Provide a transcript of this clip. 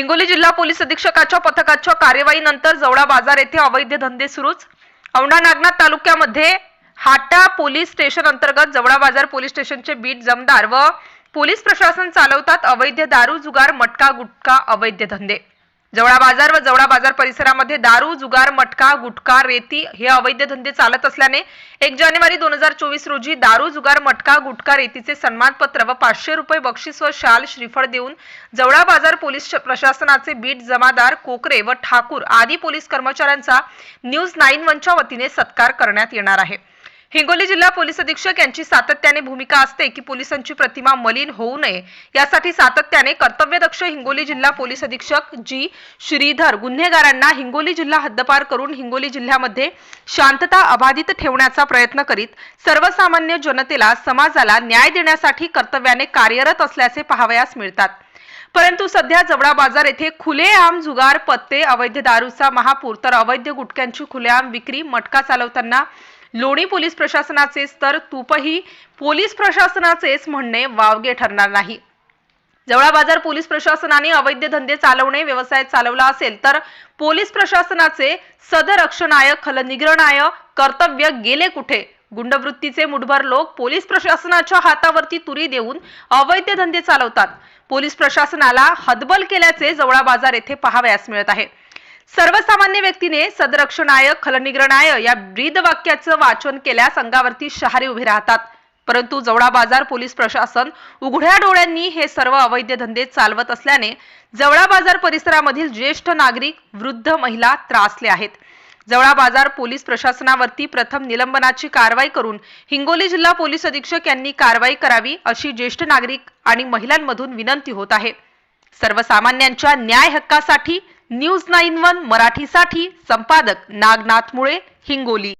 हिंगोली जिल्हा पोलीस अधीक्षकाच्या पथकाच्या कार्यवाहीनंतर जवळा बाजार येथे अवैध धंदे सुरूच. औंढा नागनाथ तालुक्यामध्ये हाटा पोलीस स्टेशन अंतर्गत जवळा बाजार पोलीस स्टेशनचे बीट जमदार व पोलीस प्रशासन चालवतात अवैध दारू जुगार मटका गुटखा अवैध धंदे. जवळा बाजार व जवळा बाजार परिसरामध्ये दारू जुगार मटका गुटखा रेती हे अवैध धंदे चालत असल्याने एक जानेवारी दोन हजार चोवीस रोजी दारू जुगार मटका गुटखा रेतीचे सन्मानपत्र व पाचशे रुपये बक्षीस व शाल श्रीफळ देऊन जवळा बाजार पोलीस प्रशासनाचे बीट जमादार कोकरे व ठाकूर आदी पोलीस कर्मचाऱ्यांचा न्यूज नाईन वनच्या वतीने सत्कार करण्यात येणार आहे. हिंगोली जिल्हा पोलीस अधीक्षक यांची सातत्याने भूमिका असते की पोलिसांची प्रतिमा मलिन होऊ नये. यासाठी सातत्याने कर्तव्यदक्ष हिंगोली जिल्हा पोलीस अधीक्षक जी. श्रीधर गुन्हेगारांना हिंगोली जिल्हा हद्दपार करून हिंगोली जिल्ह्यामध्ये शांतता अबाधित ठेवण्याचा प्रयत्न करीत सर्वसामान्य जनतेला समाजाला न्याय देण्यासाठी कर्तव्याने कार्यरत असल्याचे पाहावयास मिळतात. परंतु सध्या जवळा बाजार येथे खुलेआम जुगार पत्ते अवैध दारूचा महापूर तर अवैध गुटख्यांची खुलेआम विक्री मटका चालवताना लोणी पोलीस प्रशासनाचेच तर तूपही पोलीस प्रशासनाचेच म्हणणे वावगे ठरणार नाही. जवळा बाजार पोलीस प्रशासनाने अवैध धंदे चालवणे व्यवसाय चालवला असेल तर पोलीस प्रशासनाचे सदरक्षणाय खलनिग्रहणाय कर्तव्य गेले कुठे? गुंडवृत्तीचे मुठभर लोक पोलीस प्रशासनाच्या हातावरती तुरी देऊन अवैध धंदे चालवतात. पोलीस प्रशासनाला हतबल केल्याचे जवळा बाजार येथे पाहावयास मिळत आहे. सर्वसामान्य व्यक्तीने सदरक्षणाय खलनिग्रणाय या ब्रीद वाक्याचं वाचन केल्यास अंगावरती शहारे उभे राहतात. परंतु जवळा बाजार पोलीस प्रशासन उघड्या डोळ्यांनी हे सर्व अवैध धंदे चालवत असल्याने जवळा बाजार परिसरामधील ज्येष्ठ नागरिक वृद्ध महिला त्रासले आहेत. जवळा बाजार पोलीस प्रशासनावरती प्रथम निलंबनाची कारवाई करून हिंगोली जिल्हा पोलीस अधीक्षक यांनी कारवाई करावी अशी ज्येष्ठ नागरिक आणि महिलांमधून विनंती होत आहे. सर्वसामान्यांच्या न्याय हक्कासाठी न्यूज नाईन वन मराठीसाठी संपादक नागनाथ मुळे हिंगोली.